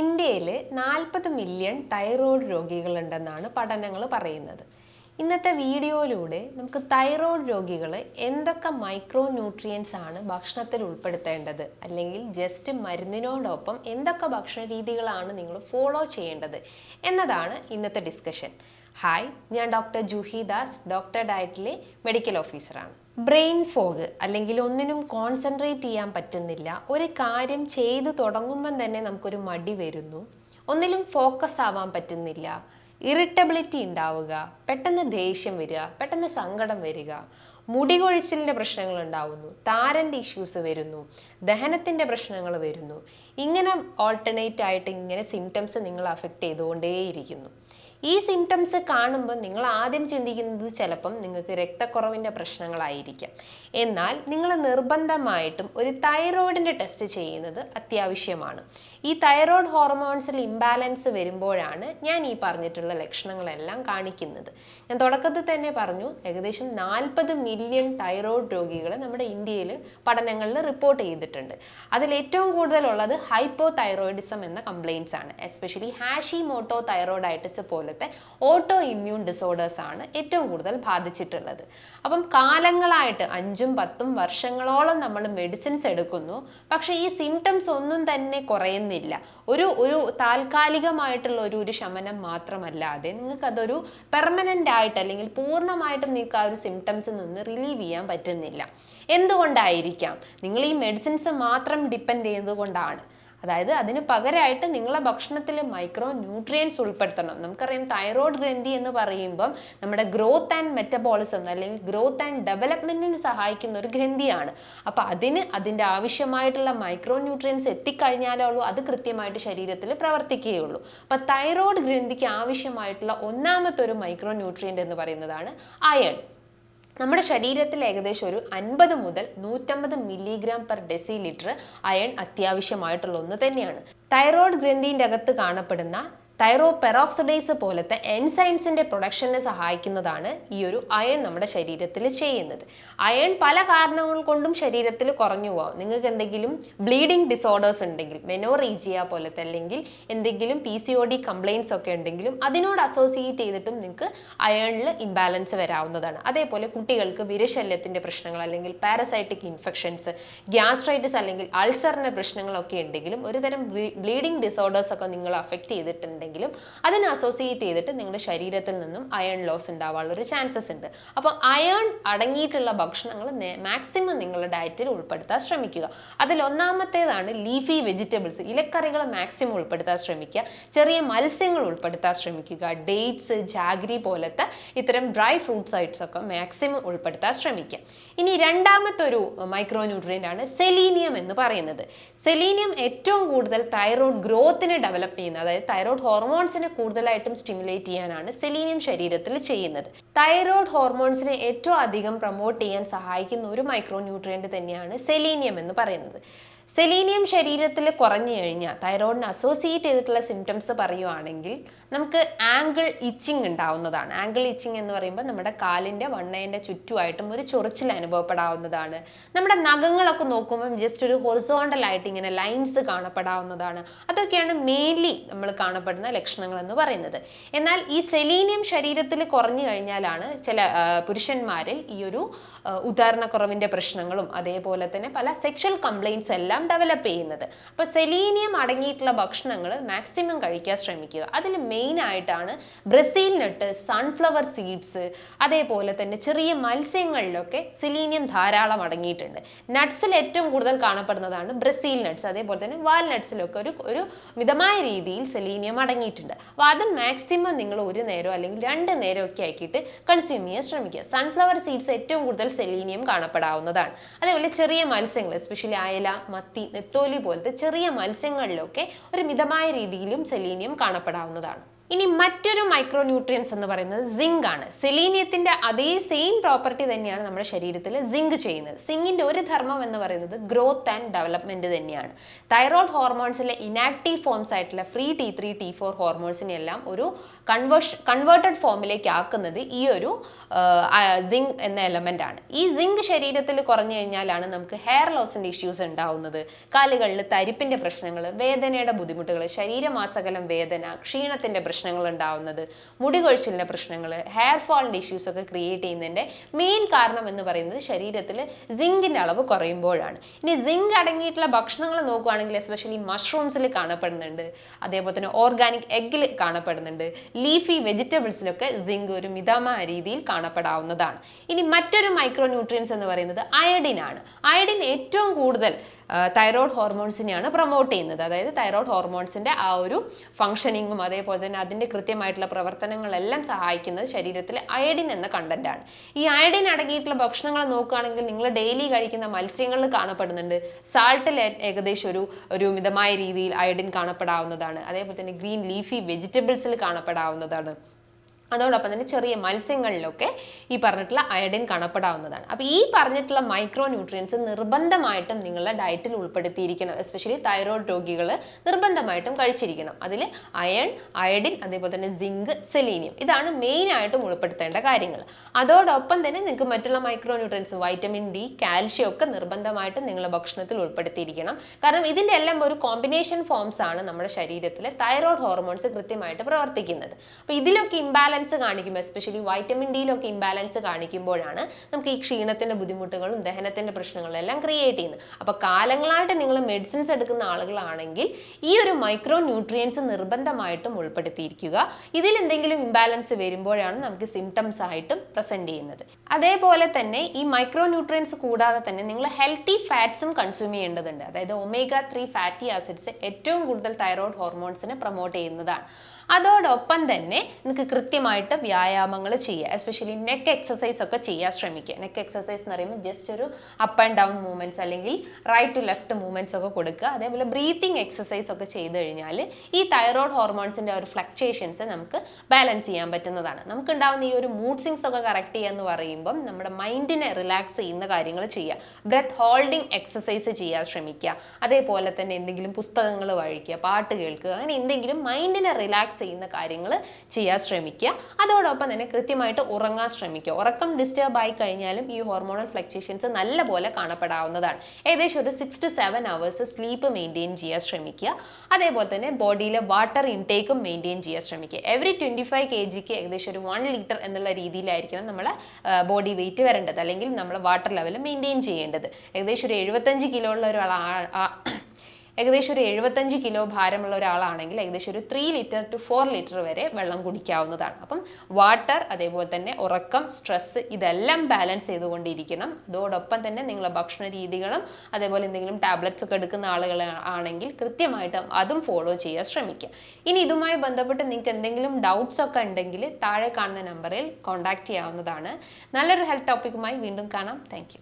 ഇന്ത്യയിൽ നാൽപ്പത് million thyroid രോഗികളുണ്ടെന്നാണ് പഠനങ്ങൾ പറയുന്നത്. ഇന്നത്തെ വീഡിയോയിലൂടെ നമുക്ക് തൈറോയ്ഡ് രോഗികൾ എന്തൊക്കെ മൈക്രോ ന്യൂട്രിയൻസ് ആണ് ഭക്ഷണത്തിൽ ഉൾപ്പെടുത്തേണ്ടത്? അല്ലെങ്കിൽ ജസ്റ്റ് മരുന്നിനോടൊപ്പം എന്തൊക്കെ ഭക്ഷണ രീതികളാണ് നിങ്ങൾ ഫോളോ ചെയ്യേണ്ടത്? എന്നതാണ് ഇന്നത്തെ ഡിസ്കഷൻ ഹായ് ഞാൻ ഡോക്ടർ ജൂഹി ദാസ് ഡോക്ടർ ഡയറ്റിലെ മെഡിക്കൽ ഓഫീസറാണ് ബ്രെയിൻ ഫോഗ് അല്ലെങ്കിൽ ഒന്നിനും കോൺസെൻട്രേറ്റ് ചെയ്യാൻ പറ്റുന്നില്ല. ഒരു കാര്യം ചെയ്തു തുടങ്ങുമ്പം തന്നെ നമുക്കൊരു മടി വരുന്നു. ഒന്നിലും ഫോക്കസ് ആവാൻ പറ്റുന്നില്ല. ഇറിറ്റബിലിറ്റി ഉണ്ടാവുക പെട്ടെന്ന് ദേഷ്യം വരിക പെട്ടെന്ന് സങ്കടം വരിക. മുടി കൊഴിച്ചിലിന്റെ പ്രശ്നങ്ങൾ ഉണ്ടാവുന്നു താരന്റെ ഇഷ്യൂസ് വരുന്നു ദഹനത്തിന്റെ പ്രശ്നങ്ങൾ വരുന്നു. ഇങ്ങനെ ഓൾട്ടർനേറ്റ് ആയിട്ട് ഇങ്ങനെ സിംറ്റംസ് നിങ്ങൾ അഫക്റ്റ് ചെയ്തുകൊണ്ടേയിരിക്കുന്നു. ഈ സിംറ്റംസ് കാണുമ്പോൾ നിങ്ങൾ ആദ്യം ചിന്തിക്കുന്നത് ചിലപ്പം നിങ്ങൾക്ക് രക്തക്കുറവിന്റെ പ്രശ്നങ്ങളായിരിക്കാം. എന്നാൽ നിങ്ങൾ നിർബന്ധമായിട്ടും ഒരു തൈറോയിഡിന്റെ ടെസ്റ്റ് ചെയ്യുന്നത് അത്യാവശ്യമാണ്. ഈ തൈറോയ്ഡ് ഹോർമോൺസിൽ ഇംബാലൻസ് വരുമ്പോഴാണ് ഞാൻ ഈ പറഞ്ഞിട്ടുള്ള ലക്ഷണങ്ങളെല്ലാം കാണിക്കുന്നത്. ഞാൻ തുടക്കത്തിൽ തന്നെ പറഞ്ഞു ഏകദേശം നാൽപ്പത് മില്യൺ തൈറോയ്ഡ് രോഗികൾ നമ്മുടെ ഇന്ത്യയിൽ പഠനങ്ങളിൽ റിപ്പോർട്ട് ചെയ്തിട്ടുണ്ട്. അതിൽ ഏറ്റവും കൂടുതലുള്ളത് ഹൈപ്പോ തൈറോയിഡിസം എന്ന കംപ്ലയിൻസ് ആണ്. എസ്പെഷ്യലി ഹാഷി മോട്ടോ തൈറോയിഡൈറ്റിസ് പോലത്തെ ഓട്ടോ ഇമ്മ്യൂൺ ഡിസോർഡേഴ്സ് ആണ് ഏറ്റവും കൂടുതൽ ബാധിച്ചിട്ടുള്ളത്. അപ്പം കാലങ്ങളായിട്ട് അഞ്ചും പത്തും വർഷങ്ങളോളം നമ്മൾ മെഡിസിൻസ് എടുക്കുന്നു. പക്ഷേ ഈ സിംറ്റംസ് ഒന്നും തന്നെ കുറയുന്നില്ല. ഒരു ഒരു താൽക്കാലികമായിട്ടുള്ള ഒരു ഒരു ശമനം മാത്രമല്ലാതെ നിങ്ങൾക്കതൊരു പെർമനന്റ് ആയിട്ട് അല്ലെങ്കിൽ പൂർണമായിട്ടും നിങ്ങൾക്ക് ആ ഒരു സിംറ്റംസിൽ നിന്ന് റിലീവ് ചെയ്യാൻ പറ്റുന്നില്ല. എന്തുകൊണ്ടായിരിക്കാം? നിങ്ങൾ ഈ മെഡിസിൻസ് മാത്രം ഡിപ്പെൻഡ് ചെയ്തുകൊണ്ടാണ് അതായത് അതിന് പകരമായിട്ട് നിങ്ങളെ ഭക്ഷണത്തിൽ മൈക്രോ ന്യൂട്രിയൻസ് ഉൾപ്പെടുത്തണം. നമുക്കറിയാം തൈറോയ്ഡ് ഗ്രന്ഥി എന്ന് പറയുമ്പം നമ്മുടെ ഗ്രോത്ത് ആൻഡ് മെറ്റബോളിസം അല്ലെങ്കിൽ ഗ്രോത്ത് ആൻഡ് ഡെവലപ്മെന്റിന് സഹായിക്കുന്ന ഒരു ഗ്രന്ഥിയാണ്. അപ്പോൾ അതിന് അതിന്റെ ആവശ്യമായിട്ടുള്ള മൈക്രോ ന്യൂട്രിയൻസ് എത്തിക്കഴിഞ്ഞാലേ ഉള്ളൂ അത് കൃത്യമായിട്ട് ശരീരത്തിൽ പ്രവർത്തിക്കുകയുള്ളൂ. അപ്പോൾ തൈറോയ്ഡ് ഗ്രന്ഥിക്ക് ആവശ്യമായിട്ടുള്ള ഒന്നാമത്തെ ഒരു മൈക്രോ ന്യൂട്രിയന്റ് എന്ന് പറയുന്നതാണ് അയൺ നമ്മുടെ ശരീരത്തിൽ ഏകദേശം ഒരു അൻപത് മുതൽ നൂറ്റമ്പത് milligram per decilitre iron അത്യാവശ്യമായിട്ടുള്ള ഒന്ന് തന്നെയാണ്. തൈറോയ്ഡ് ഗ്രന്ഥിന്റെ അകത്ത് കാണപ്പെടുന്ന തൈറോ പെറോക്സിഡൈസ് പോലത്തെ എൻസൈംസിന്റെ പ്രൊഡക്ഷനെ സഹായിക്കുന്നതാണ് ഈ ഒരു അയൺ നമ്മുടെ ശരീരത്തിൽ ചെയ്യുന്നത്. അയൺ പല കാരണങ്ങൾ കൊണ്ടും ശരീരത്തിൽ കുറഞ്ഞു പോകാം. നിങ്ങൾക്ക് എന്തെങ്കിലും ബ്ലീഡിംഗ് ഡിസോർഡേഴ്സ് ഉണ്ടെങ്കിൽ മെനോറീജിയ പോലത്തെ അല്ലെങ്കിൽ എന്തെങ്കിലും P C O D complaints ഒക്കെ ഉണ്ടെങ്കിലും അതിനോട് അസോസിയേറ്റ് ചെയ്തിട്ടും നിങ്ങൾക്ക് അയണിൽ ഇംബാലൻസ് വരാവുന്നതാണ്. അതേപോലെ കുട്ടികൾക്ക് വിരശല്യത്തിന്റെ പ്രശ്നങ്ങൾ അല്ലെങ്കിൽ പാരസൈറ്റിക് ഇൻഫെക്ഷൻസ് ഗ്യാസ്ട്രൈറ്റിസ് അല്ലെങ്കിൽ അൾസറിന്റെ പ്രശ്നങ്ങളൊക്കെ ഉണ്ടെങ്കിലും ഒരുതരം ബ്ലീഡിംഗ് ഡിസോർഡേഴ്സ് ഒക്കെ നിങ്ങൾ അഫക്റ്റ് ചെയ്തിട്ടുണ്ടെങ്കിലും അതിനെ അസോസിയേറ്റ് ചെയ്തിട്ട് നിങ്ങളുടെ ശരീരത്തിൽ നിന്നും അയൺ ലോസ് ഉണ്ടാവാനുള്ള ഒരു ചാൻസസ് ഉണ്ട്. അപ്പോൾ അയൺ അടങ്ങിയിട്ടുള്ള ഭക്ഷണങ്ങൾ മാക്സിമം നിങ്ങളുടെ ഡയറ്റിൽ ഉൾപ്പെടുത്താൻ ശ്രമിക്കുക. അതിൽ ഒന്നാമത്തേതാണ് ലീഫി വെജിറ്റബിൾസ് ഇലക്കറികൾ മാക്സിമം ഉൾപ്പെടുത്താൻ ശ്രമിക്കുക. ചെറിയ മത്സ്യങ്ങൾ ഉൾപ്പെടുത്താൻ ശ്രമിക്കുക. ഡേറ്റ്സ് ജാഗ്രി പോലത്തെ ഇത്തരം ഡ്രൈ ഫ്രൂട്ട്സ് ഒക്കെ മാക്സിമം ഉൾപ്പെടുത്താൻ ശ്രമിക്കുക. ഇനി രണ്ടാമത്തെ ഒരു മൈക്രോ ആണ് സെലീനിയം എന്ന് പറയുന്നത്. സെലീനിയം ഏറ്റവും കൂടുതൽ തൈറോയ്ഡ് ഗ്രോത്തിനെ ഡെവലപ്പ് ചെയ്യുന്ന അതായത് തൈറോയ്ഡ് ഹോർമോൺസിനെ കൂടുതലായിട്ടും സ്റ്റിമുലേറ്റ് ചെയ്യാനാണ് സെലീനിയം ശരീരത്തിൽ ചെയ്യുന്നത്. തൈറോയ്ഡ് ഹോർമോൺസിനെ ഏറ്റവും അധികം പ്രൊമോട്ട് ചെയ്യാൻ സഹായിക്കുന്ന ഒരു മൈക്രോ ന്യൂട്രിയന്റ് തന്നെയാണ് സെലീനിയം എന്ന് പറയുന്നത്. സെലീനിയം ശരീരത്തിൽ കുറഞ്ഞു കഴിഞ്ഞാൽ തൈറോയിഡിന് അസോസിയേറ്റ് ചെയ്തിട്ടുള്ള സിംറ്റംസ് പറയുവാണെങ്കിൽ നമുക്ക് ആംഗിൾ ഇച്ചിങ് ഉണ്ടാവുന്നതാണ്. ആംഗിൾ ഇച്ചിങ് എന്ന് പറയുമ്പോൾ നമ്മുടെ കാലിന്റെ വണ്ണേന്റെ ചുറ്റുമായിട്ടും ഒരു ചൊറിച്ചിൽ അനുഭവപ്പെടാവുന്നതാണ്. നമ്മുടെ നഖങ്ങളൊക്കെ നോക്കുമ്പം ജസ്റ്റ് ഒരു ഹൊറിസോണ്ടൽ ആയിട്ട് ഇങ്ങനെ ലൈൻസ് കാണപ്പെടാവുന്നതാണ്. അതൊക്കെയാണ് മെയിൻലി നമ്മൾ കാണപ്പെടുന്ന ലക്ഷണങ്ങൾ എന്ന് പറയുന്നത്. എന്നാൽ ഈ സെലീനിയം ശരീരത്തിൽ കുറഞ്ഞു കഴിഞ്ഞാലാണ് ചില പുരുഷന്മാരിൽ ഈ ഒരു ഉദാഹരണക്കുറവിന്റെ പ്രശ്നങ്ങളും അതേപോലെ തന്നെ പല സെക്ഷൽ കംപ്ലയിൻസ് എല്ലാം ഡെവലപ്പ് ചെയ്യുന്നത്. അപ്പോൾ സെലീനിയം അടങ്ങിയിട്ടുള്ള ഭക്ഷണങ്ങൾ മാക്സിമം കഴിക്കാൻ ശ്രമിക്കുക. അതിൽ മെയിൻ ആയിട്ടാണ് ബ്രസീൽ നട്ട് സൺഫ്ലവർ സീഡ്സ് അതേപോലെ തന്നെ ചെറിയ മത്സ്യങ്ങളിലൊക്കെ സെലീനിയം ധാരാളം അടങ്ങിയിട്ടുണ്ട്. നട്ട്സിൽ ഏറ്റവും കൂടുതൽ കാണപ്പെടുന്നതാണ് ബ്രസീൽ നട്ട്സ് അതേപോലെ തന്നെ വാൽനട്ട്സിലൊക്കെ ഒരു ഒരു മിതമായ രീതിയിൽ സെലീനിയം അടങ്ങിയിട്ടുണ്ട്. അപ്പോൾ അത് മാക്സിമം നിങ്ങൾ ഒരു നേരം അല്ലെങ്കിൽ രണ്ട് നേരം ഒക്കെ ആക്കിയിട്ട് കൺസ്യൂം ചെയ്യാൻ ശ്രമിക്കുക. സൺഫ്ലവർ സീഡ്സ് ഏറ്റവും കൂടുതൽ സെലീനിയം കാണപ്പെടാവുന്നതാണ്. അതേപോലെ ചെറിയ മത്സ്യങ്ങൾ എസ്പെഷ്യലി അയല മത്തി നെത്തോലി പോലത്തെ ചെറിയ മത്സ്യങ്ങളിലൊക്കെ ഒരു മിതമായ രീതിയിലും സെലീനിയം കാണപ്പെടാവുന്നതാണ്. ഇനി മറ്റൊരു മൈക്രോ ന്യൂട്രിയൻസ് എന്ന് പറയുന്നത് സിങ്ക് ആണ്. സെലീനിയത്തിന്റെ അതേ സെയിം പ്രോപ്പർട്ടി തന്നെയാണ് നമ്മുടെ ശരീരത്തിൽ സിങ്ക് ചെയ്യുന്നത്. സിങ്കിന്റെ ഒരു ധർമ്മം എന്ന് പറയുന്നത് ഗ്രോത്ത് ആൻഡ് ഡെവലപ്മെന്റ് തന്നെയാണ്. തൈറോയ്ഡ് ഹോർമോൺസിലെ ഇനാക്റ്റീവ് ഫോംസ് ആയിട്ടുള്ള free T three T four ഹോർമോൺസിനെ എല്ലാം ഒരു കൺവേർഷ് കൺവേർട്ടഡ് ഫോമിലേക്ക് ആക്കുന്നത് ഈ ഒരു സിങ്ക് എന്ന എലമെന്റ് ആണ്. ഈ സിങ്ക് ശരീരത്തിൽ കുറഞ്ഞു കഴിഞ്ഞാലാണ് നമുക്ക് ഹെയർ ലോസിന്റെ ഇഷ്യൂസ് ഉണ്ടാവുന്നത്. കാലുകളിൽ തരിപ്പിന്റെ പ്രശ്നങ്ങൾ വേദനയുടെ ബുദ്ധിമുട്ടുകൾ ശരീരമാസകലം വേദന ക്ഷീണത്തിന്റെ പ്രശ്നങ്ങൾ ഉണ്ടാവുന്നത് മുടി കൊഴിച്ചിലിന്റെ പ്രശ്നങ്ങൾ ഹെയർ ഫോളിന്റെ ഇഷ്യൂസ് ഒക്കെ ക്രിയേറ്റ് ചെയ്യുന്നതിന്റെ മെയിൻ കാരണം എന്ന് പറയുന്നത് ശരീരത്തിൽ സിങ്കിന്റെ അളവ് കുറയുമ്പോഴാണ്. ഇനി സിങ്ക് അടങ്ങിയിട്ടുള്ള ഭക്ഷണങ്ങൾ നോക്കുകയാണെങ്കിൽ എസ്പെഷ്യലി മഷ്റൂംസിൽ കാണപ്പെടുന്നുണ്ട്. അതേപോലെ തന്നെ ഓർഗാനിക് എഗ്ഗിൽ കാണപ്പെടുന്നുണ്ട്. ലീഫി വെജിറ്റബിൾസിലൊക്കെ സിങ്ക് ഒരു മിതമായ രീതിയിൽ കാണപ്പെടാവുന്നതാണ്. ഇനി മറ്റൊരു മൈക്രോ ന്യൂട്രിയൻസ് എന്ന് പറയുന്നത് അയഡിൻ ആണ്. അയഡിൻ ഏറ്റവും കൂടുതൽ തൈറോയ്ഡ് ഹോർമോൺസിനെയാണ് പ്രൊമോട്ട് ചെയ്യുന്നത്. അതായത് തൈറോയ്ഡ് ഹോർമോൺസിന്റെ ആ ഒരു ഫംഗ്ഷനിങ്ങും അതേപോലെ തന്നെ അതിന്റെ കൃത്യമായിട്ടുള്ള പ്രവർത്തനങ്ങളെല്ലാം സഹായിക്കുന്നത് ശരീരത്തിലെ അയഡിൻ എന്ന കണ്ടന്റ് ആണ്. ഈ അയഡിൻ അടങ്ങിയിട്ടുള്ള ഭക്ഷണങ്ങൾ നോക്കുകയാണെങ്കിൽ നിങ്ങൾ ഡെയിലി കഴിക്കുന്ന മത്സ്യങ്ങളിൽ കാണപ്പെടുന്നുണ്ട്. സാൾട്ടിൽ ഏകദേശം ഒരു ഒരു മിതമായ രീതിയിൽ അയഡിൻ കാണപ്പെടാവുന്നതാണ്. അതേപോലെ തന്നെ ഗ്രീൻ ലീഫി വെജിറ്റബിൾസിൽ കാണപ്പെടാവുന്നതാണ്. അതോടൊപ്പം തന്നെ ചെറിയ മത്സ്യങ്ങളിലൊക്കെ ഈ പറഞ്ഞിട്ടുള്ള അയഡിൻ കാണപ്പെടാവുന്നതാണ്. അപ്പോൾ ഈ പറഞ്ഞിട്ടുള്ള മൈക്രോ ന്യൂട്രിയൻസ് നിർബന്ധമായിട്ടും നിങ്ങളുടെ ഡയറ്റിൽ ഉൾപ്പെടുത്തിയിരിക്കണം. എസ്പെഷ്യലി തൈറോയ്ഡ് രോഗികൾ നിർബന്ധമായിട്ടും കഴിച്ചിരിക്കണം. അതിൽ അയൺ അയഡിൻ അതേപോലെ തന്നെ സിങ്ക് സെലീനിയം ഇതാണ് മെയിൻ ആയിട്ടും ഉൾപ്പെടുത്തേണ്ട കാര്യങ്ങൾ. അതോടൊപ്പം തന്നെ നിങ്ങൾക്ക് മറ്റുള്ള micro nutrients vitamin D calcium ഒക്കെ നിർബന്ധമായിട്ടും നിങ്ങളുടെ ഭക്ഷണത്തിൽ ഉൾപ്പെടുത്തിയിരിക്കണം. കാരണം ഇതിന്റെ എല്ലാം ഒരു കോമ്പിനേഷൻ ഫോംസ് ആണ് നമ്മുടെ ശരീരത്തിലെ തൈറോയ്ഡ് ഹോർമോൺസ് കൃത്യമായിട്ട് പ്രവർത്തിക്കുന്നത്. അപ്പോൾ ഇതിലൊക്കെ ഇംബാലൻസ് കാണിക്കുമ്പോൾ എസ്പെഷ്യലി വൈറ്റമിൻ ഡിയിലൊക്കെ ഇംബാലൻസ് കാണിക്കുമ്പോഴാണ് നമുക്ക് ഈ ക്ഷീണത്തിന്റെ ബുദ്ധിമുട്ടുകളും ദഹനത്തിന്റെ പ്രശ്നങ്ങളും എല്ലാം ക്രിയേറ്റ് ചെയ്യുന്നത്. അപ്പോൾ കാലങ്ങളായിട്ട് നിങ്ങൾ മെഡിസിൻസ് എടുക്കുന്ന ആളുകളാണെങ്കിൽ ഈ ഒരു മൈക്രോ ന്യൂട്രിയൻസ് നിർബന്ധമായിട്ടും ഉൾപ്പെടുത്തിയിരിക്കുക. ഇതിൽ എന്തെങ്കിലും ഇംബാലൻസ് വരുമ്പോഴാണ് നമുക്ക് സിംറ്റംസ് ആയിട്ടും പ്രസന്റ് ചെയ്യുന്നത്. അതേപോലെ തന്നെ ഈ മൈക്രോ ന്യൂട്രിയൻസ് കൂടാതെ തന്നെ നിങ്ങൾ ഹെൽത്തി ഫാറ്റ്സും കൺസ്യൂം ചെയ്യേണ്ടതുണ്ട്. അതായത് ഒമേഗ ത്രീ ഫാറ്റി ആസിഡ്സ് ഏറ്റവും കൂടുതൽ തൈറോയ്ഡ് ഹോർമോൺസിനെ പ്രൊമോട്ട് ചെയ്യുന്നതാണ്. അതോടൊപ്പം തന്നെ നിങ്ങൾക്ക് കൃത്യമായിട്ട് വ്യായാമങ്ങൾ ചെയ്യുക എസ്പെഷ്യലി നെക്ക് എക്സസൈസ് ഒക്കെ ചെയ്യാൻ ശ്രമിക്കുക. നെക്ക് എക്സസൈസ് എന്ന് പറയുമ്പോൾ ജസ്റ്റ് ഒരു അപ്പ് ആൻഡ് ഡൗൺ മൂവ്മെന്റ്സ് അല്ലെങ്കിൽ റൈറ്റ് ടു ലെഫ്റ്റ് മൂവ്മെന്റ്സ് ഒക്കെ കൊടുക്കുക. അതേപോലെ ബ്രീത്തിങ് എക്സസൈസ് ഒക്കെ ചെയ്ത് കഴിഞ്ഞാൽ ഈ തൈറോയ്ഡ് ഹോർമോൺസിന്റെ ഒരു ഫ്ലക്ച്വേഷൻസ് നമുക്ക് ബാലൻസ് ചെയ്യാൻ പറ്റുന്നതാണ്. നമുക്ക് ഉണ്ടാകുന്ന ഈ ഒരു മൂഡ് സിങ്സ് ഒക്കെ കറക്റ്റ് ചെയ്യുക എന്ന് പറയുമ്പം നമ്മുടെ മൈൻഡിനെ റിലാക്സ് ചെയ്യുന്ന കാര്യങ്ങൾ ചെയ്യുക. ബ്രെത്ത് ഹോൾഡിംഗ് എക്സസൈസ് ചെയ്യാൻ ശ്രമിക്കുക. അതേപോലെ തന്നെ എന്തെങ്കിലും പുസ്തകങ്ങൾ വായിക്കുക പാട്ട് കേൾക്കുക അങ്ങനെ എന്തെങ്കിലും മൈൻഡിനെ റിലാക്സ് ചെയ്യുന്ന കാര്യങ്ങൾ ചെയ്യാൻ ശ്രമിക്കുക. അതോടൊപ്പം തന്നെ കൃത്യമായിട്ട് ഉറങ്ങാൻ ശ്രമിക്കുക. ഉറക്കം ഡിസ്റ്റർബ് ആയി കഴിഞ്ഞാലും ഈ ഹോർമോണൽ ഫ്ലക്ച്വേഷൻസ് നല്ലപോലെ കാണപ്പെടാവുന്നതാണ്. ഏകദേശം ഒരു six to seven hours sleep maintain ചെയ്യാൻ ശ്രമിക്കുക. അതേപോലെ തന്നെ ബോഡിയിലെ വാട്ടർ ഇൻടേക്കും മെയിന്റെയിൻ ചെയ്യാൻ ശ്രമിക്കുക. എവറി ട്വന്റി ഫൈവ് കെ ജിക്ക് ഏകദേശം ഒരു വൺ ലിറ്റർ എന്നുള്ള രീതിയിലായിരിക്കണം നമ്മൾ ബോഡി വെയിറ്റ് വരേണ്ടത്. അല്ലെങ്കിൽ നമ്മൾ വാട്ടർ ലെവൽ മെയിന്റെയിൻ ചെയ്യേണ്ടത്. ഏകദേശം ഒരു എഴുപത്തഞ്ച് കിലോ ഉള്ള ഒരാൾ ഏകദേശം ഒരു എഴുപത്തഞ്ച് കിലോ ഭാരമുള്ള ഒരാളാണെങ്കിൽ ഏകദേശം ഒരു three litre to four litre വരെ വെള്ളം കുടിക്കാവുന്നതാണ്. അപ്പം വാട്ടർ അതേപോലെ തന്നെ ഉറക്കം സ്ട്രെസ് ഇതെല്ലാം ബാലൻസ് ചെയ്തുകൊണ്ടിരിക്കണം. അതോടൊപ്പം തന്നെ നിങ്ങളുടെ ഭക്ഷണ രീതികളും അതേപോലെ എന്തെങ്കിലും ടാബ്ലറ്റ്സ് ഒക്കെ എടുക്കുന്ന ആളുകൾ ആണെങ്കിൽ കൃത്യമായിട്ട് അതും ഫോളോ ചെയ്യാൻ ശ്രമിക്കുക. ഇനി ഇതുമായി ബന്ധപ്പെട്ട് നിങ്ങൾക്ക് എന്തെങ്കിലും ഡൗട്ട്സ് ഒക്കെ ഉണ്ടെങ്കിൽ താഴെ കാണുന്ന നമ്പറിൽ കോൺടാക്ട് ചെയ്യാവുന്നതാണ്. നല്ലൊരു ഹെൽത്ത് ടോപ്പിക്കുമായി വീണ്ടും കാണാം. താങ്ക്